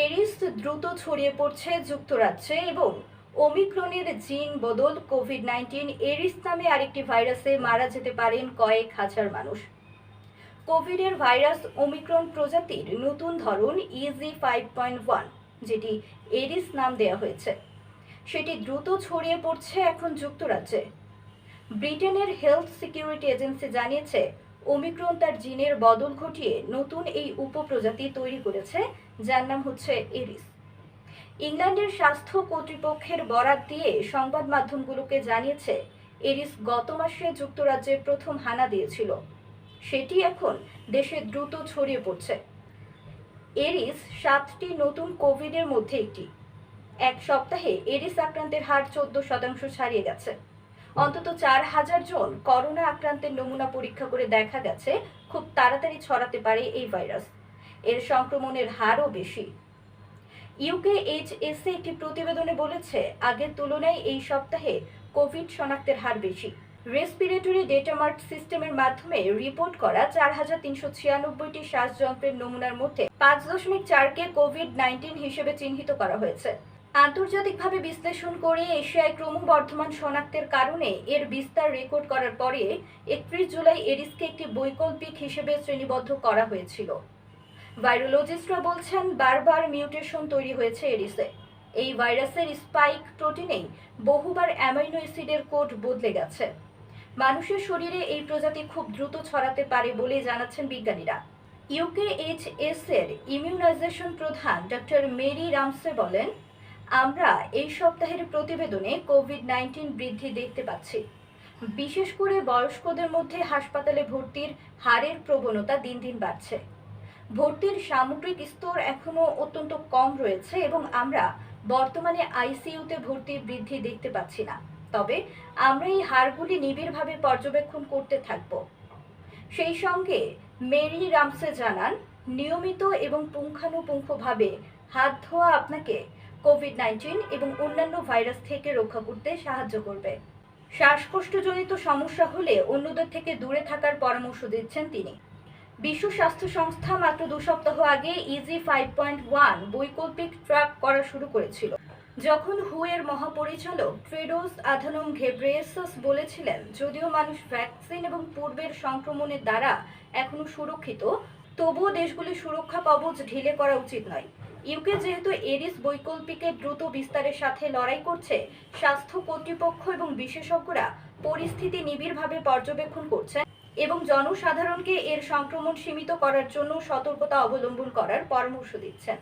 এরিস দ্রুত ছড়িয়ে পড়ছে যুক্তরাজ্যে এবং ওমিক্রনের জিন বদল কোভিড নাইন্টিন এরিস নামে আরেকটি ভাইরাসে মারা যেতে পারেন কয়েক হাজার মানুষ। কোভিডের ভাইরাস ওমিক্রন প্রজাতির নতুন ধরন ইজি ফাইভ পয়েন্ট ওয়ান যেটি এরিস নাম দেওয়া হয়েছে। সেটি দ্রুত ছড়িয়ে পড়ছে এখন যুক্তরাজ্যে। ব্রিটেনের হেলথ সিকিউরিটি এজেন্সি জানিয়েছে ওমিক্রন তার জিনের বদল ঘটিয়ে নতুন এই উপপ্রজাতি তৈরি করেছে, যার নাম হচ্ছে এরিস। ইংল্যান্ডের স্বাস্থ্য কর্তৃপক্ষের বরাত দিয়ে সংবাদ মাধ্যমগুলোকে জানিয়েছে, এরিস গত মাসে যুক্তরাজ্যে প্রথম হানা দিয়েছিল। সেটি এখন দেশে দ্রুত ছড়িয়ে পড়ছে। এরিস সাতটি নতুন কোভিডের মধ্যে একটি। এক সপ্তাহে এরিস আক্রান্তের হার চোদ্দ শতাংশ ছাড়িয়ে গেছে। অন্তত চার হাজার জন করোনা আক্রান্তের নমুনা পরীক্ষা করে দেখা গেছে, খুব তাড়াতাড়ি ছড়াতে পারে এই ভাইরাস। এর সংক্রমণের হারও বেশি। ইউকে এইচএসএ একটি প্রতিবেদনে বলেছে, আগের তুলনায় এই সপ্তাহে কোভিড শনাক্তের হার বেশি। রেসপিরেটরি ডেটামার্ট সিস্টেমের মাধ্যমে রিপোর্ট করা চার হাজার তিনশো ছিয়ানব্বইটি শ্বাসযন্ত্রের নমুনার মধ্যে পাঁচ দশমিক চারকে কোভিড নাইন্টিন হিসেবে চিহ্নিত করা হয়েছে। আন্তর্জাতিকভাবে বিশ্লেষণ করে এশিয়ায় ক্রমবর্ধমান শনাক্তের কারণে এর বিস্তার রেকর্ড করার পরে একত্রিশ জুলাই এরিসকে একটি বৈকল্পিক হিসেবে শ্রেণীবদ্ধ করা হয়েছিল। ভাইরোলজিস্টরা বলছেন, বারবার মিউটেশন তৈরি হয়েছে এরিসে। এই ভাইরাসের স্পাইক প্রোটিনেই বহুবার অ্যামাইনো অ্যাসিডের কোড বদলে গেছে। মানুষের শরীরে এই প্রজাতি খুব দ্রুত ছড়াতে পারে বলে জানাচ্ছেন বিজ্ঞানীরা। ইউকেএইচএস এর ইমিউনাইজেশন প্রধান ডক্টর মেরি রামসে বলেন আমরা এই সপ্তাহের প্রতিবেদনে কোভিড নাইন্টিন বৃদ্ধি দেখতে পাচ্ছি। বিশেষ করে বয়স্কদের মধ্যে হাসপাতালে ভর্তির হারের প্রবণতা দিন দিন বাড়ছে। ভর্তির সামগ্রিক স্তর এখনও অত্যন্ত কম রয়েছে এবং আমরা বর্তমানে আইসিইউতে ভর্তির বৃদ্ধি দেখতে পাচ্ছি না। তবে আমরা এই হারগুলি নিবিড়ভাবে পর্যবেক্ষণ করতে থাকব। সেই সঙ্গে মেরি রামসে জানান, নিয়মিত এবং পুঙ্খানুপুঙ্খভাবে হাত ধোয়া আপনাকে কোভিড নাইন্টিন এবং অন্যান্য ভাইরাস থেকে রক্ষা করতে সাহায্য করবে। শ্বাসকষ্টজনিত সমস্যা হলে অন্যদের থেকে দূরে থাকার পরামর্শ দিচ্ছেন তিনি। বিশ্ব স্বাস্থ্য সংস্থা মাত্র দু সপ্তাহ আগে E G five point one বৈকল্পিক ট্র্যাক করা শুরু করেছিল। যখন হু এর মহাপরিচালক ট্রেডোস আধানম ঘেব্রেয়েসাস বলেছিলেন, যদিও মানুষ ভ্যাকসিন এবং পূর্বের সংক্রমণের দ্বারা এখনও সুরক্ষিত, তবুও দেশগুলির সুরক্ষা কবচ ঢিলে করা উচিত নয়। ইউকে যেহেতু এরিস বৈকল্পিকের দ্রুত বিস্তারের সাথে লড়াই করছে, স্বাস্থ্য কর্তৃপক্ষ এবং বিশেষজ্ঞরা পরিস্থিতি নিবিড়ভাবে পর্যবেক্ষণ করছেন এবং জনসাধারণকে এর সংক্রমণ সীমিত করার জন্য সতর্কতা অবলম্বন করার পরামর্শ দিচ্ছেন।